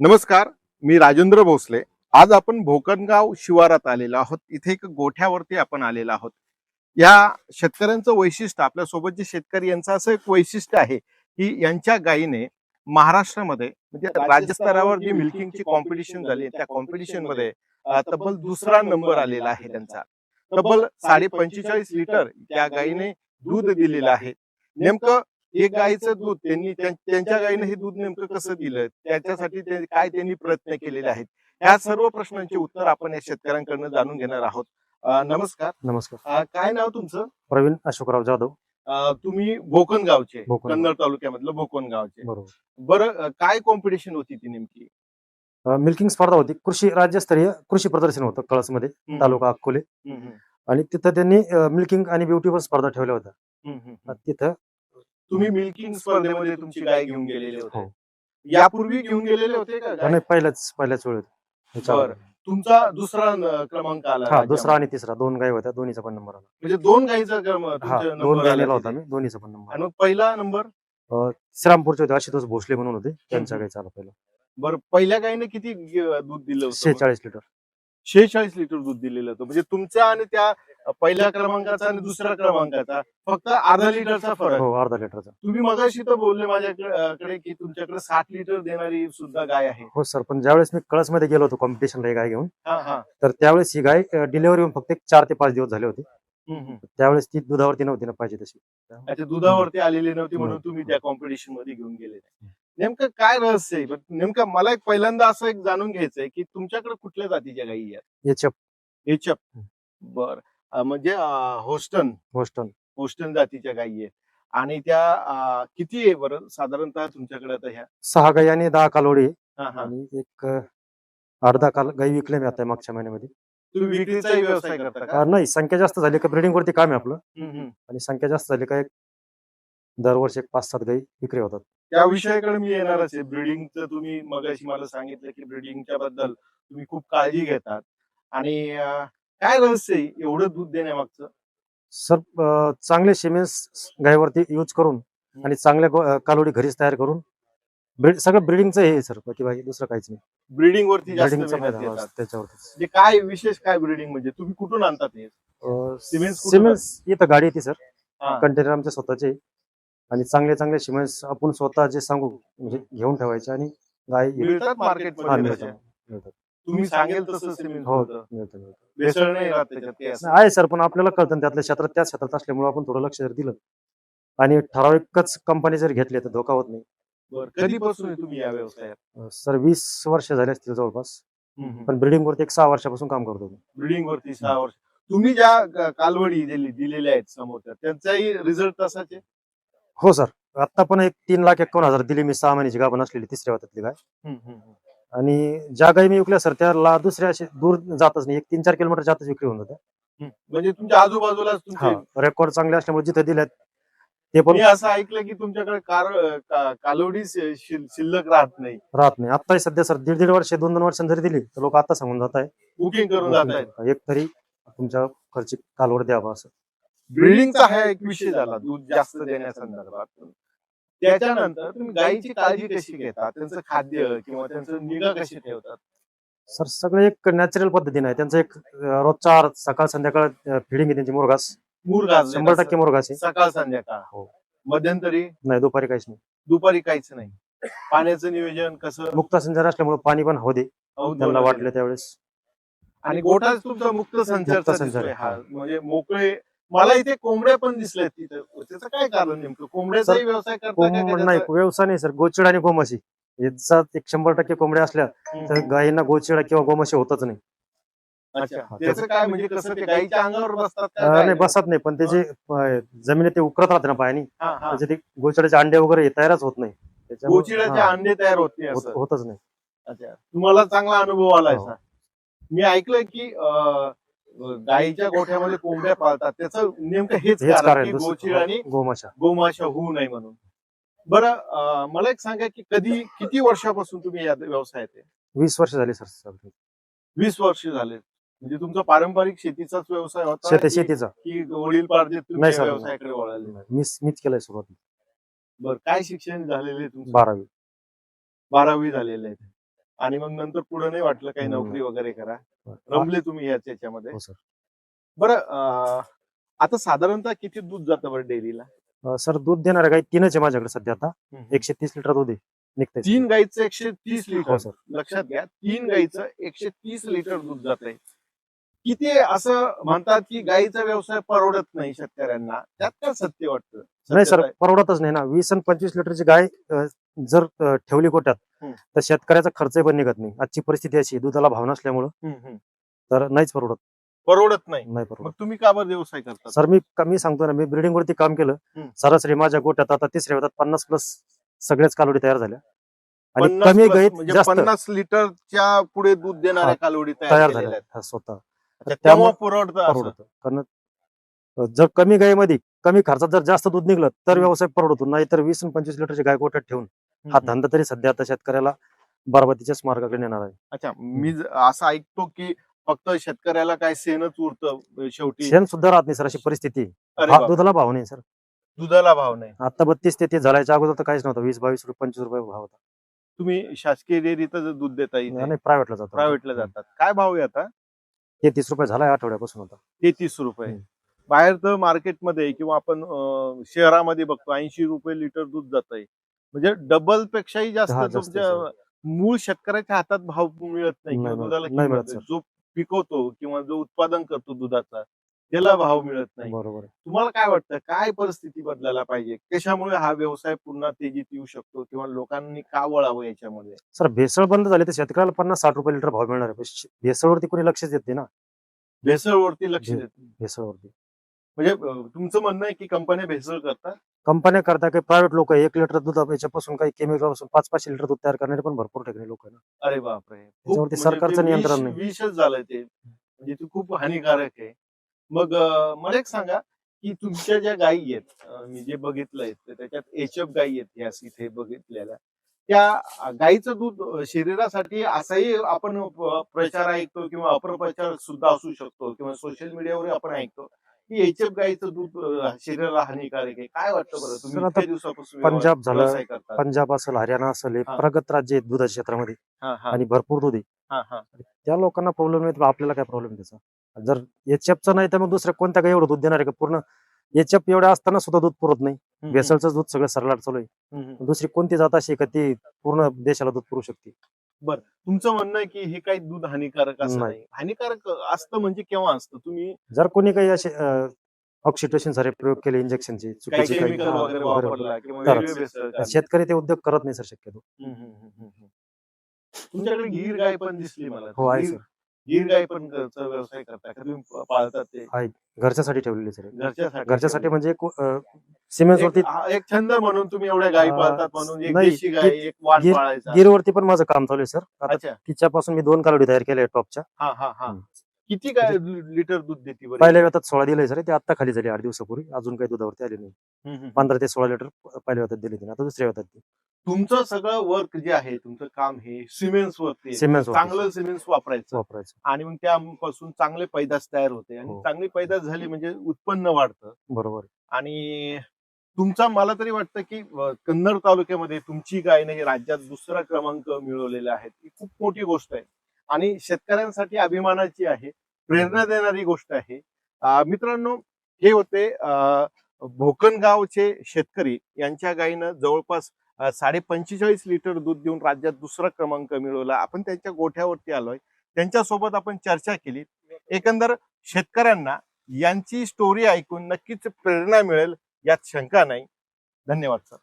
नमस्कार मी राजेंद्र भोसले. आज आपण भोकनगाव शिवारात आलेलो आहोत. इथे एक गोठ्यावरती आपण आलेलो आहोत. या शेतकऱ्यांचं वैशिष्ट्य आपल्यासोबत जे शेतकरी यांचं असं एक वैशिष्ट्य आहे की यांच्या गायीने महाराष्ट्रामध्ये म्हणजे राज्यस्तरावर जी मिल्किंगची कॉम्पिटिशन झाली त्या कॉम्पिटिशनमध्ये तब्बल दुसरा नंबर आलेला आहे त्यांचा. तब्बल साडे पंचेचाळीस लिटर त्या गायीने दूध दिलेलं आहे. नेमकं हे गायीचं दूध त्यांनी त्यां- त्यांच्या गायीने हे दूध नेमकं कसं दिलं? त्याच्यासाठी ते काय त्यांनी प्रयत्न केलेले आहेत? या सर्व प्रश्नांची उत्तर आपण या शेतकऱ्यांकडनं जाणून घेणार आहोत. अं, नमस्कार. नमस्कार. अं, काय नाव तुमचं? प्रवीण अशोकराव जाधव. अं, तुम्ही भोकनगावचे भोकनगाव. कन्नड तालुक्यामधलं भोकनगावचे बरोबर. बरं अं, काय कॉम्पिटिशन होती ती नेमकी? मिल्किंग स्पर्धा होती. कृषी राज्यस्तरीय कृषी प्रदर्शन होतं कळसमध्ये तालुका अकोले. हम्म, हम्म, आणि तिथं त्यांनी मिल्किंग आणि ब्युटी पण स्पर्धा ठेवल्या होत्या. हम्म, हम्म. तिथं तुम्ही मिल्किंग स्पर्धेमध्ये तुमची गाय घेऊन गेलेले होते हो. यापूर्वी घेऊन गेलेले होते का गाय? नाही पहिल्याच पहिल्याच वेळेत बरं. तुमचा दुसरा न- क्रमांक आला हा. दुसरा आणि तिसरा दोन गाय होत्या दोन्हीचा पण नंबर आला म्हणजे दोन गाईचा क्रम हा तुमच्या दोन नंबर गाय आला नेला होता तिथे. मी दोन्हीचा पण नंबर आणि मग पहिला नंबर श्रीरामपूरचे होते आशुतोष भोसले म्हणून होते त्यांच्या हम्म. गायचा आला पहिला बरं पहिल्या गायीने किती दूध दिलं होतं शेहेचाळीस लिटर शेहेचाळीस लिटर दूध दिलेलं होतं म्हणजे तुमच्या आणि त्या पहिल्या क्रमांकाचा आणि दुसऱ्या क्रमांकाचा. फक्त अर्धा लिटरचा फरक. हो अर्धा लिटरचा. तुम्ही मगाशी तर बोलले माझ्याकडे की तुमच्याकडे साठ लिटर देणारी सुद्धा गाय आहे. हो सर पण ज्यावेळेस मी कळसमध्ये गेलो होतो कॉम्पिटिशनला ही गाय घेऊन हा हा. तर त्यावेळेस ही गाय डिलिव्हरी होऊन फक्त एक चार ते पाच दिवस झाले होते. हम्म. त्यावेळेस ती दुधावरती नव्हती ना पाहिजे तशी. अच्छा दुधावरती आलेली नव्हती म्हणून हम्म. तुम्ही त्या कॉम्पिटिशनमध्ये घेऊन गेले. नेमकं काय रहस्य आहे? नेमकं मला एक पहिल्यांदा असं एक जाणून घ्यायचंय की तुमच्याकडे कुठल्या जातीच्या गायी आहेत? याच्या एचप बर. अं, म्हणजे अं, होस्टन. होस्टन. होस्टन जातीच्या गायी आहेत. आणि त्या अं, किती आहे बरं? साधारणतः तुमच्याकडे आता ह्या? सहा गाई आणि दहा कालोडी आहे. हा, हा. आणि एक अं, अर्धा काल गाई विकले मी आता मागच्या महिन्यामध्ये. तुम्ही विक्रीचाही व्यवसाय करता का? अं, नाही संख्या जास्त झाली का ब्रिडिंग वरती काम आहे आपलं. हम्म, हम्म. आणि संख्या जास्त झाली का एक दरवर्षी एक पाच सात गाई विक्री होतात. त्या विषयाकडे मी येणारच आहे. ब्रिडिंगचं तुम्ही मगाशी मला सांगितलं की ब्रिडिंगच्या बद्दल तुम्ही खूप काळजी घेतात. आणि अं, काय रहस्य आहे एवढं दूध देण्यामागचं सर अं, चांगले सिमेंट्स गायीवरती यूज करून आणि चांगल्या गो- अं, कालोडी घरीच तयार करून ब्रीड सगळं ब्रिडिंगचं हे आहे सर बाकी बाकी दुसरं काहीच नाही ब्रिडिंग वरती जास्त ब्रिडिंगचं मेहनत घेतात. त्याच्यावरतीच म्हणजे काय विशेष काय ब्रिडिंग म्हणजे तुम्ही कुठून आणतात हे Cements कुठं इथं गाडी येते सर हा. कंटेनर आमच्या स्वतःचे आहे. आणि चांगले चांगले सिमेंट्स आपण स्वतः जे सांगू म्हणजे घेऊन ठेवायचे आणि गाय मिळतात मार्केट हा, मध्ये मिळतं. तसे? तुम्ही सांगेल तसं सिमेंट हो होतं. मिळतं मिळतं. भेसळ नाही राहत त्याच्यात काही असं. नाही, आहे सर पण आपल्याला कळतं ना त्यातल्या क्षेत्रात त्याच क्षेत्रात असल्यामुळे आपण थोडं लक्ष जर दिलं. आणि ठराविकच कंपनी जर घेतली तर धोका होत नाही. बरं. कधीपासून आहे तुम्ही या व्यवसायात? अं, सर वीस वर्ष झाले असतील जवळपास. पण ब्रिडिंग वरती एक सहा वर्षापासून काम करतो मी. ब्रिडिंग वरती सहा वर्ष. तुम्ही ज्या ग- कालवडी दिली- दिलेल्या आहेत समोर त्यांचाही रिझल्ट तसाच आहे? हो सर. आता पण एक तीन लाख एकावन्न हजार दिली मी सहा महिन्याची गाभण असलेली तिसऱ्या वातातली गाय. आणि ज्या गाई मी विकल्या सर त्याला दुसऱ्या असे दूर जातच नाही. एक तीन चार किलोमीटर आतच विक्री होऊन जाते. म्हणजे तुमच्या आजूबाजूलाच हा रेकॉर्ड चांगले असल्यामुळे जिथे दिल्यात ते पण मी असं ऐकलं की तुमच्याकडे कार का- शि- शिल- शिल्लक राहत नाही. राहत नाही. आता सध्या सर दीड दीड वर्ष दोन दोन वर्षांनी जरी दिली तर लोक आता सांगून जात बुकिंग करून जात आहे एक तरी तुमच्या खर्ची कालवर द्यावा असं. ब्रिडिंगचा हा एक विषय झाला दूध जास्त देण्यासंदर्भात. त्याच्यानंतर तुम्ही गायीची काळजी कशी घेता त्यांचं खाद्य किंवा त्यांचं निगा कशी ठेवतात? सर सगळं एक नॅचरल पद्धतीने आहे. त्यांचं एक अं, रोजचा आहार सकाळ संध्याकाळ फिडिंग आहे त्यांची मुरघास. मुरघास शंभर टक्के मुरघास आहे. सकाळ संध्याकाळ. हो. मध्यंतरी नाही दुपारी काहीच नाही. दुपारी काहीच नाही. पाण्याचं नियोजन कसं? मुक्त संचार असल्यामुळे पाणी पण होऊ दे अवधूत त्यांना. वाटलं त्यावेळेस. आणि गोठाच तुमचा मुक्त संचार हा. आहे. म्हणजे मोकळे मला इथे कोंबड्या पण दिसल्यात तिथं. त्याचं काय कारण नेमकं? कोंबड्याचाही व्यवसाय करता का कोंब का नाही व्यवसाय नाही सर. गोचिड आणि गोमाशी. याचा एक शंभर टक्के कोंबड्या असल्या तर. गायींना गोचिडा किंवा गोमाशी होतच नाही. अच्छा. त्याचं काय म्हणजे कसं ते गाईच्या अंगावर बसतात का अं, काय? नाही बसत नाही. पण ते जे अं, जमिनीत ते उकरत राहते ना पायानी हा, हा. त्याचे ते गोचिडाचे अंडे वगैरे हे तयारच होत नाही. त्याच्यामुळे- गोचिड्याचे हा, अंडे तयार होत नाही होत- असं. होतच नाही. अच्छा. तुम्हाला चांगला अनुभव आलाय हो. मी ऐकलंय की अं, गाईच्या गोठ्यामध्ये कोंबड्या पाळतात. त्याचं नेमकं हेच कारण आणि गोमाशा गोमाशा होऊ नये म्हणून. बरं मला एक सांगा की कधी किती वर्षापासून तुम्ही या व्यवसायात आहे? वीस वर्ष झाली सर वीस वर्ष झाले. म्हणजे तुमचा पारंपरिक शेतीचाच व्यवसाय होता? शेतीचा. की वडील. व्यवसायाकडे वळाले? मीच मीच केलंय सुरुवात. बरं काय शिक्षण झालेले बारावी. बारावी झालेलं आहे. आणि मग नंतर पुढे नाही वाटलं काही. नोकरी वगैरे करा. रमले तुम्ही याच याच्यामध्ये. हो सर. बरं आता साधारणतः किती दूध जातं बरं डेअरीला? सर दूध देणाऱ्या गाई तीनच आहे माझ्याकडे सध्या आता. एकशे तीस लिटर दूध आहे. निघतंय तीन गाईचं एकशे तीस लिटर. हो सर. लक्षात घ्या तीन गाईचं एकशे तीस लिटर दूध जात आहे किती असं म्हणतात की गाईचा व्यवसाय परवडत नाही शेतकऱ्यांना. त्यात काय सत्य वाटतं? नाही सर? परवडतच नाही ना. वीस आणि पंचवीस लिटरची गाय जर ठेवली कोट्यात. तर शेतकऱ्याचा खर्च पण निघत नाही. आजची परिस्थिती अशी आहे, दुधाला भाव नसल्यामुळं. तर नाहीच परवडत. परवडत नाही. नाही परवडत. तुम्ही का बरं व्यवसाय करता? सर मी मी सांगतो ना मी ब्रिडिंग वरती काम केलं. हम्म. सरासरी माझ्या गोट्यात आता तिसऱ्या वेळात पन्नास प्लस सगळ्याच कालोडी तयार झाल्या. आणि पन्नास कमी plus गाईत म्हणजे जास्त पन्नास लिटरच्या पुढे दूध देणाऱ्या हा, कालवडी तयार तयार केलेल्या झाल्या. आहेत. हा, स्वतः. त्यामुळे असं. परवडतं. कारण अं, जर कमी गायीमध्ये कमी खर्चात जर जास्त दूध निघलं तर हम्म. व्यवसाय परवडतो. नाही तर वीस आणि पंचवीस लिटरची गाय गोट्यात ठेवून हा. धंदा तरी सध्या आता शेतकऱ्याला बरबातीच्याच मार्गाकडे नेणार आहे. अच्छा मी ज- असं ऐकतो की फक्त शेतकऱ्याला काय सेनच उरतं शेवटी. शेण सुद्धा राहत नाही सर अशी परिस्थिती. आहे. अरे हा, बाप, दुधाला भाव नाही सर. दुधाला भाव नाही. आता बत्तीस ते तीस झाल्याच्या अगोदर तर काहीच नव्हतं वीस बावीस रुपये पंचवीस रुपये भाव होता. तुम्ही शासकीय डेअरीतच दूध देता इथे. नाही प्रायव्हेटला जातो. प्रायव्हेटला जातात. काय भाव आहे आता? ते तीस रुपये झालाय आठवड्यापासून होता तेहतीस रुपये. हम्म. बाहेर तर मार्केटमध्ये किंवा आपण अं, शहरामध्ये बघतो ऐंशी रुपये लिटर दूध जात आहे म्हणजे डबल पेक्षाही जास्त तुमच्या मूळ शेतकऱ्याच्या हातात भाव मिळत नाही किंवा दुधाला. जो पिकवतो किंवा जो उत्पादन करतो दुधाचा त्याला भाव मिळत नाही. बरोबर. तुम्हाला काय वाटतं? काय परिस्थिती बदलायला पाहिजे? कशामुळे हा व्यवसाय पुन्हा तेजीत येऊ शकतो किंवा लोकांनी का वळावं याच्यामध्ये सर भेसळ बंद झाली तर शेतकऱ्याला पन्नास साठ रुपये लिटर भाव मिळणार आहे. भेसळवरती कोणी लक्षच देत नाही ना? भेसळवरती लक्ष देत. भेसळवरती. म्हणजे तुमचं म्हणणं आहे की कंपन्या भेसळ करतात? कंपन्या करता काही प्रायव्हेट लोक एक लिटर दूध याच्यापासून काही केमिकलपासून पाच पाचशे लिटर दूध तयार करणारे पण भरपूर ठिकाणी लोक आहे ना. अरे बापरे. खूप त्याच्यावरती म्हणजे सरकारचं ते नियंत्रण नाही. विषच झालंय ते. म्हणजे ते खूप हानिकारक आहे. मग अं, मला एक सांगा की तुमच्या ज्या गायी आहेत अं, मी जे बघितलंय ते त्याच्यात एचएफ गायी आहेत या इथे बघितलेल्या त्या गाईचं दूध अं, शरीरासाठी असाही आपण प- प्रचार ऐकतो किंवा अपप्रचार सुद्धा असू शकतो किंवा सोशल मीडियावर आपण ऐकतो. की एचएफ गाईचं दूध अं, शरीराला हानिकारक आहे. काय वाटतं बरं? सर, तुम्ही आता इतक्या दिवसापासून पंजाब झालं, व्यवसाय करता पंजाब असेल हरियाणा असेल हे हा. प्रगत राज्य आहेत दुधाच्या क्षेत्रामध्ये हा हा. आणि भरपूर दूध आहे. हा हा. त्या लोकांना प्रॉब्लेम नाही तर आपल्याला काय प्रॉब्लेम त्याचा जर एचएफचं नाही तर मग दुसऱ्या कोणत्या काही एवढं दूध देणार आहे का? पूर्ण एचएफ एवढ्या असताना सुद्धा दूध पुरत नाही. हम्म, भेसळचं दूध सगळं सरलाट चालू आहे. हम्म, हम्म. दुसरी कोणती जात अशी आहे का ती पूर्ण देशाला दूध पुरू शकते? तुमचं म्हणणं आहे की हे काही दूध हानिकारक असं नाही. नाही. हानिकारक असतं म्हणजे केव्हा असतं? तुम्ही जर कोणी काही असे ऑक्सिडेशन सारे प्रयोग केले इंजेक्शनचे काही चुकीचे काही हा, वगैरे वापरला किंवा काढले. शेतकरी ते उद्योग करत नाही सर शक्यतो. हम्म, हम्म, हम्म, हम्म, हम्म. तुमच्याकडे गीर गाय पण दिसली मला. हो आहे गीर- सर. गीर गाय पण चा व्यवसाय करता का तुम्ही प- पाळतात ते. घरच्यासाठी ठेवलेली सर घरच्यासाठी घरच्यासाठी म्हणजे सिमेंट वरती एक हा, एक छंद म्हणून तुम्ही एवढ्या गायी पाळतात म्हणून एक नाही, देशी गाय एक वाण गीर- पाळायचा. गिरवरती पण माझं काम चालू आहे सर. आता अच्छा. तिच्यापासून मी दोन कालोडी तयार केल्या टॉपच्या. हा हा हा. हम्म. किती गाय लिटर दूध देते बरं? पहिल्या वेळात सोळा दिलंय सर ते आता खाली झाली आठ दिवसापूर्वी. अजून काही दुधावरती आले नाही. हम्म, हम्म. पंधरा ते सोळा लिटर पहिल्या वेळात दिले तिने आता दुसऱ्या वेळात तुमचं सगळं वर्क जे आहे तुमचं काम हे सिमेंट्स वरती आहे. सिमेंट चांगलं सिमेंट्स वापरायचं. वापरायचं. आणि मग त्यापासून चांगले पैदास तयार होते. आणि हो. चांगली पैदास झाली म्हणजे उत्पन्न वाढतं. बरोबर. आणि तुमचा मला तरी वाटतं की अं, कन्नड तालुक्यामध्ये तुमची गाय नाही राज्यात दुसरा क्रमांक मिळवलेला आहे. ही खूप मोठी गोष्ट आहे. आणि शेतकऱ्यांसाठी अभिमानाची आहे. प्रेरणा देणारी गोष्ट आहे. अं, मित्रांनो हे होते अं, भोकनगावचे शेतकरी यांच्या गायीनं जवळपास साडे पंचेचाळीस लिटर दूध देऊन राज्यात दुसरा क्रमांक मिळवला. आपण त्यांच्या गोठ्यावरती आलोय. त्यांच्यासोबत आपण चर्चा केली. एकंदर शेतकऱ्यांना यांची स्टोरी ऐकून नक्कीच प्रेरणा मिळेल यात शंका नाही. धन्यवाद सर